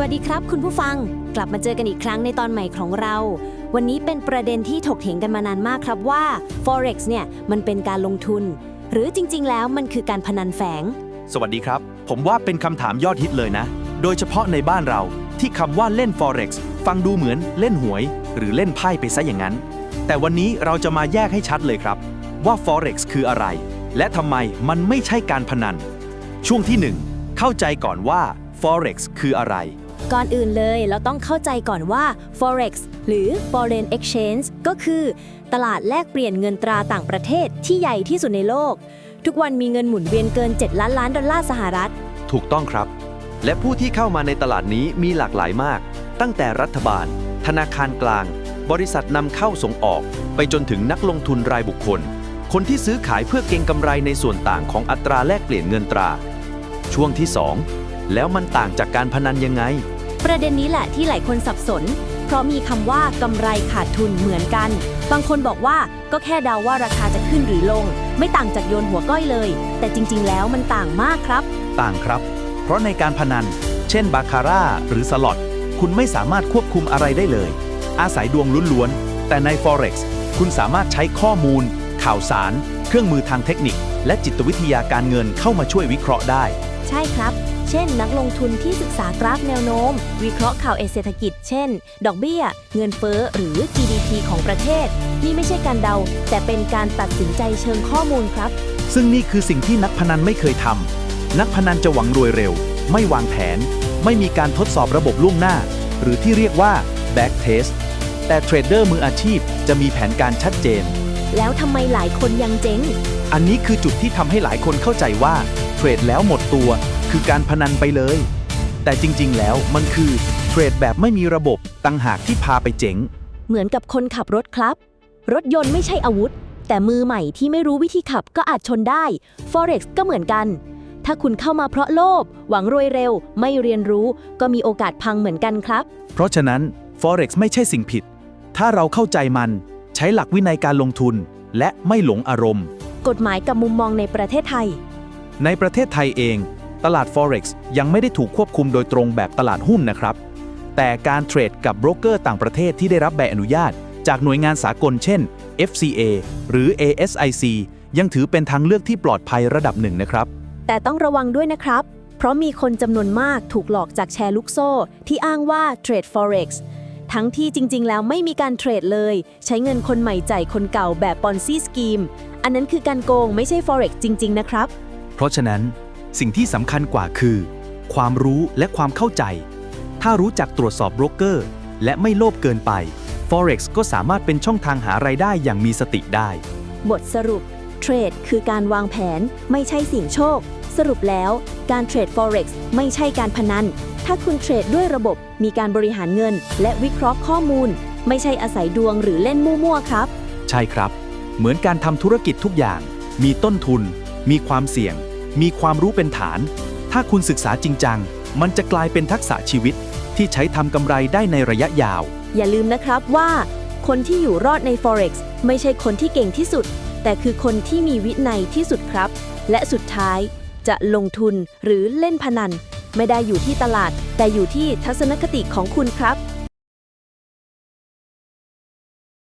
วัสดีครับ คุณผู้ฟังกลับมาเจอกันอีกครั้งในตอนใหม่ของเรา วันนี้เป็นประเด็นที่ถกเถียงกันมานานมากครับว่า forex เนี่ยมันเป็นการลงทุน หรือจริง ๆ แล้วมันคือการพนันแฝง สวัสดีครับ ผมว่าเป็นคำถามยอดฮิตเลยนะ โดยเฉพาะในบ้านเราที่คำว่าเล่น forex ฟังดูเหมือนเล่นหวย หรือเล่นไพ่ไปซะอย่างนั้น แต่วันนี้เราจะมาแยกให้ชัดเลยครับ ว่า forex คืออะไร และทำไมมันไม่ใช่การพนัน ช่วงที่ 1 เข้าใจก่อนว่า forex คืออะไร ก่อนอื่นเลยเราต้องเข้าใจก่อนว่า forex หรือ foreign exchange ก็คือ ตลาดแลกเปลี่ยนเงินตราต่างประเทศที่ใหญ่ที่สุดในโลก ทุกวันมีเงินหมุนเวียนเกิน 7 ล้านล้านดอลลาร์สหรัฐ ถูกต้องครับ และผู้ที่เข้ามาในตลาดนี้มีหลากหลายมาก ตั้งแต่รัฐบาล ธนาคารกลาง บริษัทนำเข้าส่งออก ไปจนถึงนักลงทุนรายบุคคล คนที่ซื้อขายเพื่อเก็งกำไรในส่วนต่างของอัตราแลกเปลี่ยนเงินตรา ช่วงที่ 2 แล้วมันต่างจากการพนันยังไง ประเด็นนี้แหละที่หลายคนสับสน เพราะมีคำว่ากำไรขาดทุนเหมือนกัน บางคนบอกว่าก็แค่เดาว่าราคาจะขึ้นหรือลง ไม่ต่างจากโยนหัวก้อยเลย แต่จริง ๆ แล้วมันต่างมากครับ ต่างครับ เพราะในการพนัน เช่นบาคาร่าหรือสล็อตคุณไม่สามารถควบคุมอะไรได้เลย อาศัยดวงล้วนๆแต่ใน Forex คุณสามารถใช้ข้อมูล ข่าวสาร เครื่องมือทางเทคนิค และจิตวิทยาการเงินเข้ามาช่วยวิเคราะห์ได้ ใช่ครับ เช่น นักลงทุนที่ศึกษากราฟแนวโน้ม วิเคราะห์ข่าวเศรษฐกิจ เช่น ดอกเบี้ย เงินเฟ้อ หรือ GDP ของประเทศ นี่ไม่ใช่การเดา แต่เป็นการตัดสินใจเชิงข้อมูลครับ ซึ่งนี่คือสิ่งที่นักพนันไม่เคยทำนักพนันจะหวังรวยเร็ว ไม่วางแผน ไม่มีการทดสอบระบบล่วงหน้า หรือที่เรียกว่า back test แต่เทรดเดอร์มืออาชีพจะมีแผนการชัดเจน แล้วทำไมหลายคนยังเจ๊ง อันนี้คือจุดที่ทำให้หลายคนเข้าใจว่าเทรดแล้วหมดตัว คือการพนันไปเลย แต่จริงๆ แล้วมันคือเทรดแบบไม่มีระบบตั้งหากที่พาไปเจ๋ง เหมือนกับคนขับรถครับ รถยนต์ไม่ใช่อาวุธ แต่มือใหม่ที่ไม่รู้วิธีขับก็อาจชนได้ Forex ก็เหมือนกัน ถ้าคุณเข้ามาเพราะโลภหวังรวยเร็ว ไม่เรียนรู้ ก็มีโอกาสพังเหมือนกันครับ เพราะฉะนั้น Forex ไม่ใช่สิ่งผิด ถ้าเราเข้าใจมัน ใช้หลักวินัยการลงทุน และไม่หลงอารมณ์ กฎหมายกับมุมมองในประเทศไทย ในประเทศไทยเอง ตลาด Forex ยังไม่ได้ถูกควบคุมโดยตรงแบบตลาดหุ้นนะครับ แต่การเทรดกับโบรกเกอร์ต่างประเทศที่ได้รับใบอนุญาต จากหน่วยงานสากลเช่น FCA หรือ ASIC ยังถือเป็นทางเลือกที่ปลอดภัยระดับหนึ่งนะครับ แต่ต้องระวังด้วยนะครับ เพราะมีคนจำนวนมากถูกหลอกจากแชร์ลูกโซ่ ที่อ้างว่าเทรด Forex ทั้งที่จริง ๆ แล้วไม่มีการเทรดเลย ใช้เงินคนใหม่จ่ายคนเก่าแบบปอนซี่สกีม อันนั้นคือการโกงไม่ใช่ Forex จริง ๆ นะครับ เพราะฉะนั้น สิ่งที่สำคัญกว่าคือ ความรู้และความเข้าใจ ถ้ารู้จักตรวจสอบโบรกเกอร์ และไม่โลภเกินไป Forex ก็สามารถเป็นช่องทางหารายได้อย่างมีสติได้ บทสรุป เทรดคือการวางแผนไม่ใช่เสี่ยงโชค สรุปแล้วการเทรด Forex ไม่ใช่การพนัน ถ้าคุณเทรดด้วยระบบมีการบริหารเงิน และวิเคราะห์ข้อมูล ไม่ใช่อาศัยดวงหรือเล่นมั่วๆครับ ใช่ครับ เหมือนการทำธุรกิจทุกอย่าง มีต้นทุน มีความเสี่ยง มีความรู้เป็นฐาน ถ้าคุณศึกษาจริงจัง มันจะกลายเป็นทักษะชีวิตที่ใช้ทำกำไรได้ในระยะยาว อย่าลืมนะครับว่า คนที่อยู่รอดใน Forex ไม่ใช่คนที่เก่งที่สุด แต่คือคนที่มีวินัยที่สุดครับ และสุดท้ายจะลงทุนหรือเล่นพนัน ไม่ได้อยู่ที่ตลาด แต่อยู่ที่ทัศนคติของคุณครับ